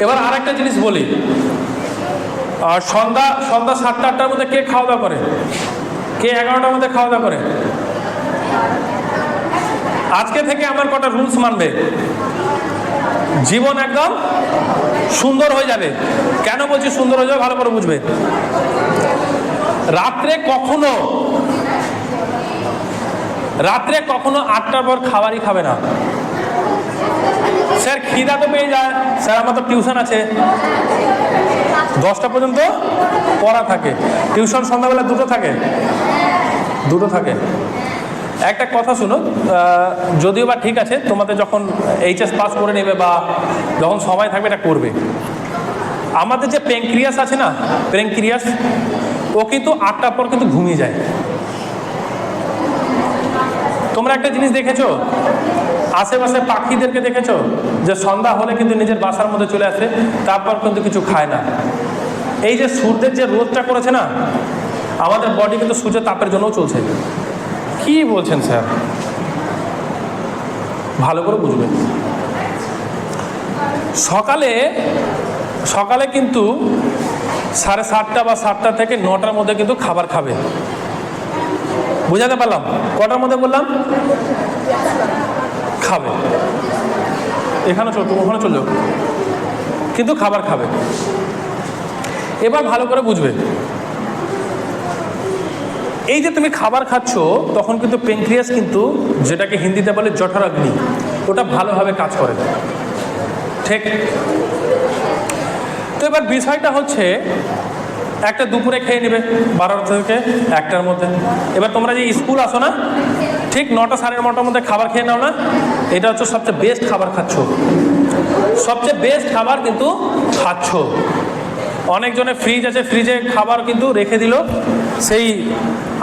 এবার আর একটা জিনিস বলি। সন্ধ্যা সন্ধ্যা সাতটা, আটটার মধ্যে কে খাওয়া দাওয়া করে? কে এগারোটার মধ্যে খাওয়া দাওয়া করে? আজকে থেকে আমার কটা রুলস মানবে। জীবন একদম সুন্দর হয়ে যাবে। কেন বলছি সুন্দর হয়ে যাবে? ভালো করে বুঝবে। রাত্রে কখনো রাত্রে কখনো আটটার পর খাবারই খাবে না। স্যার খিদা তো পেয়ে যায় স্যার, আমার তো টিউশন আছে। দশটা পর্যন্ত পড়া থাকে। টিউশন সন্ধ্যাবেলা দুটো থাকে। দুটো থাকে। একটা কথা শুনো যদিও বা ঠিক আছে, তোমাদের যখন এইচএস পাস করে নেবে বা যখন সময় থাকবে এটা করবে। আমাদের যে প্যাঙ্ক্রিয়াস আছে না প্যাঙ্ক্রিয়াস ও কিন্তু আটটার পর কিন্তু ঘুমিয়ে যায়। তোমরা একটা জিনিস দেখেছ? আশেপাশে পাখিদেরকে দেখেছ? যে সন্ধ্যা হলে কিন্তু নিজের বাসার মধ্যে চলে আসে, তারপর কিন্তু কিছু খায় না। এই যে সূর্যের যে রোদটা করেছে না, আমাদের বডি কিন্তু সূর্যের তাপের জন্যও চলছে। কি বলছেন স্যার? ভালো করে বুঝবে। সকালে সকালে কিন্তু সাড়ে সাতটা বা সাতটা থেকে নটার মধ্যে কিন্তু খাবার খাবে। বুঝাতে পারলাম? কটার মধ্যে বললাম? খাবে। এখানে চল তুমি ওখানে চল যাও। কিন্তু খাবার খাবে। এবার ভালো করে বুঝবে। এই যে তুমি খাবার খাচ্ছ, তখন কিন্তু পেনক্রিয়াস কিন্তু, যেটাকে হিন্দিতে বলে জঠরাগ্নি ওটা ভালোভাবে কাজ করে। ঠিক? তো এবার বিষয়টা হচ্ছে একটা দুপুরে খেয়ে নেবে, বারোটা থেকে একটার মধ্যে। এবার তোমরা যে স্কুল আসো না, ঠিক নটা সাড়ে নটার মধ্যে খাবার খেয়ে নাও না, এটা হচ্ছে সবচেয়ে বেস্ট খাবার খাচ্ছ। সবচেয়ে বেস্ট খাবার কিন্তু খাচ্ছ। অনেকজনের ফ্রিজ আছে ফ্রিজে খাবার কিন্তু রেখে দিল, সেই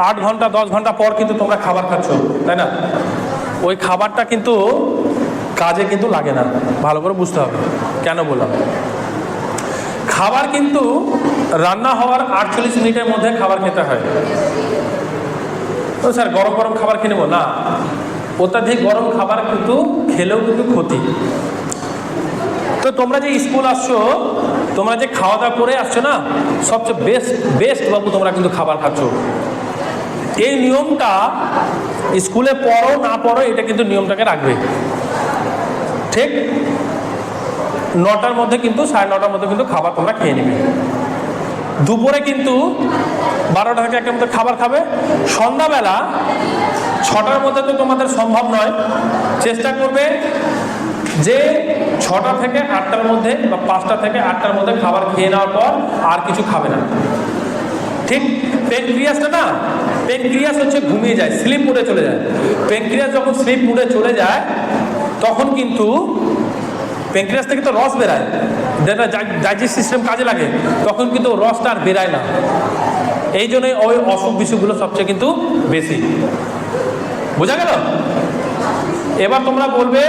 আট ঘণ্টা, দশ ঘণ্টা পর কিন্তু তোমরা খাবার খাচ্ছ, তাই না? ওই খাবারটা কিন্তু কাজে কিন্তু লাগে না, ভালো করে বুঝতে হবে, কেন বললাম? খাবার কিন্তু রান্না হওয়ার আটচল্লিশ মিনিটের মধ্যে খাবার খেতে হয়। তো স্যার, গরম গরম খাবার খেয়ে নেব? না। অত্যাধিক গরম খাবার কিন্তু খেলেও কিন্তু ক্ষতি। তো তোমরা যে স্কুল আসছো, তোমরা যে খাওয়া দাওয়া করে আসছো না, সবচেয়ে বেস্ট বেস্ট বাবু তোমরা কিন্তু খাবার খাচ্ছ। এই নিয়মটা স্কুলে পড়ো, না পড়ো, এটা কিন্তু নিয়মটাকে রাখবে। ঠিক? নটার মধ্যে কিন্তু, সাড়ে নটার মধ্যে কিন্তু খাবার তোমরা খেয়ে নেবে। দুপুরে কিন্তু বারোটা থেকে একটা মধ্যে খাবার খাবে। সন্ধ্যাবেলা ছটার মধ্যে তো তোমাদের সম্ভব নয়। চেষ্টা করবে যে ছটা থেকে আটটার মধ্যে বা পাঁচটা থেকে আটটার মধ্যে খাবার খেয়ে নেওয়ার পর আর কিছু খাবে না। ঠিক পেনক্রিয়াসটা না পেনক্রিয়াস হচ্ছে ঘুমিয়ে যায় স্লিপ মুডে চলে যায়। পেনক্রিয়াস যখন স্লিপ মুডে চলে যায়, তখন কিন্তু পেনক্রিয়াস থেকে তো রস বেরায়। যেটা ডাইজেস্ট সিস্টেম কাজে লাগে, তখন কিন্তু রসটা আর বেরায় না। এই জন্যই ওই অসুখ বিসুখগুলো সবচেয়ে কিন্তু বেশি। বোঝা গেল? এবার তোমরা বলবে